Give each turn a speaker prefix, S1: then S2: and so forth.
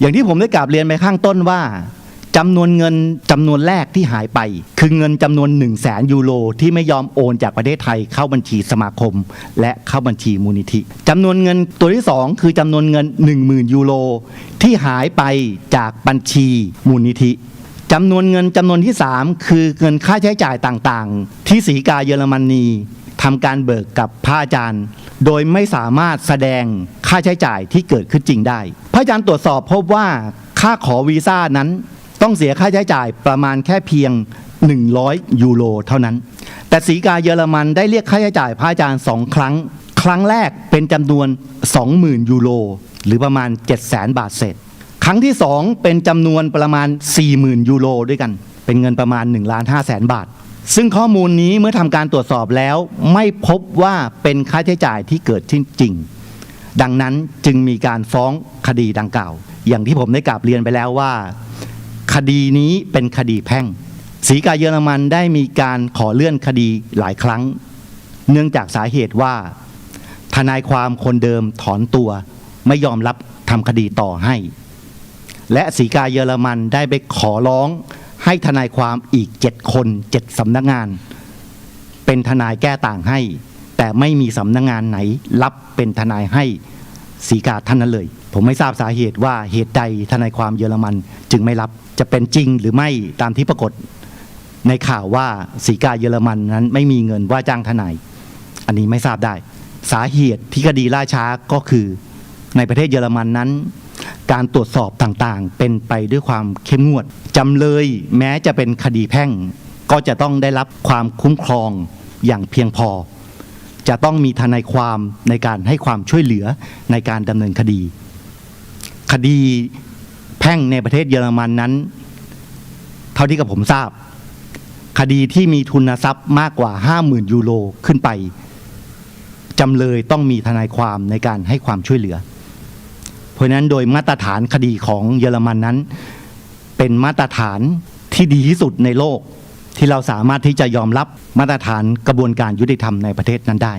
S1: อย่างที่ผมได้กราบเรียนไปข้างต้นว่าจำนวนเงินจำนวนแรกที่หายไป คือเงินจำนวน 1 0 0 0 0แสนยูโรที่ไม่ยอมโอนจากประเทศไทยเข้าบัญชีสมาคม และเข้าบัญชีมูลนิธิจำนวนเงินตัวที่ 2 คือจำนวนเงิน 10,000 ยูโรที่หายไปจากบัญชีมูลนิธิจำนวนเงินจำนวนที่ 3 คือเงินค่าใช้จ่ายต่างๆ ที่ศรีกาเยอรมนี ทำการเบิกกับพระอาจารย์ โดยไม่สามารถแสดงค่าใช้จ่ายที่เกิดขึ้นจริงได้ พระอาจารย์ตรวจสอบพบว่าค่าขอวีซ่านั้นต้องเสียค่าใช้จ่ายประมาณแค่เพียง 100 ยูโรเท่านั้น แต่ศรีกาเยอรมันได้เรียกค่าใช้จ่ายพระอาจารย์สองครั้ง ครั้งแรกเป็นจำนวน 20,000 ยูโรหรือประมาณ 700,000 บาทเศษ ครั้งที่ 2 เป็นจำนวนประมาณ 40,000 ยูโรด้วยกัน เป็นเงินประมาณ1ล้าน5แสนบาท ซึ่งข้อมูลนี้เมื่อทำการตรวจสอบแล้ว ไม่พบว่าเป็นค่าใช้จ่ายที่เกิดขึ้นจริง ดังนั้นจึงมีการฟ้องคดีดังกล่าว อย่างที่ผมได้กราบเรียนไปแล้วว่า คดีนี้เป็นคดีแพ่งศรีกาเยอรมันได้มีการขอเลื่อนคดีหลายครั้ง เนื่องจากสาเหตุว่า ทนายความคนเดิมถอนตัว ไม่ยอมรับทำคดีต่อให้ และศรีกาเยอรมันได้ไปขอร้อง ให้ทนายความอีกเจ็ดคนเจ็ดสำนักงาน เป็นทนายแก้ต่างให้ แต่ไม่มีสำนักงานไหน รับเป็นทนายให้ศรีกาท่านนั้นเลย ผมไม่ทราบสาเหตุว่าเหตุใดทนายความเยอรมันจึงไม่รับจะเป็นจริงหรือไม่ตามที่ปรากฏ ในข่าวว่าศรีกาเยอรมันนั้นไม่มีเงินว่าจ้างทนาย อันนี้ไม่ทราบได้ สาเหตุที่คดีล่าช้าก็คือในประเทศเยอรมันนั้น การตรวจสอบต่างๆ เป็นไปด้วยความเข้มงวดจำเลยแม้จะเป็นคดีแพ่ง ก็จะต้องได้รับความคุ้มครองอย่างเพียงพอ จะต้องมีทนายความในการให้ความช่วยเหลือในการดำเนินคดี คดีแพ่งในประเทศเยอรมันนั้น เท่าที่กับผมทราบ คดีที่มีทุนทรัพย์มากกว่า 50,000 ยูโรขึ้นไปจำเลยต้องมีทนายความในการให้ความช่วยเหลือ เพราะฉะนั้นโดยมาตรฐานคดีของเยอรมันนั้น เป็นมาตรฐานที่ดีที่สุดในโลก ที่เราสามารถที่จะยอมรับมาตรฐานกระบวนการยุติธรรมในประเทศนั้นได้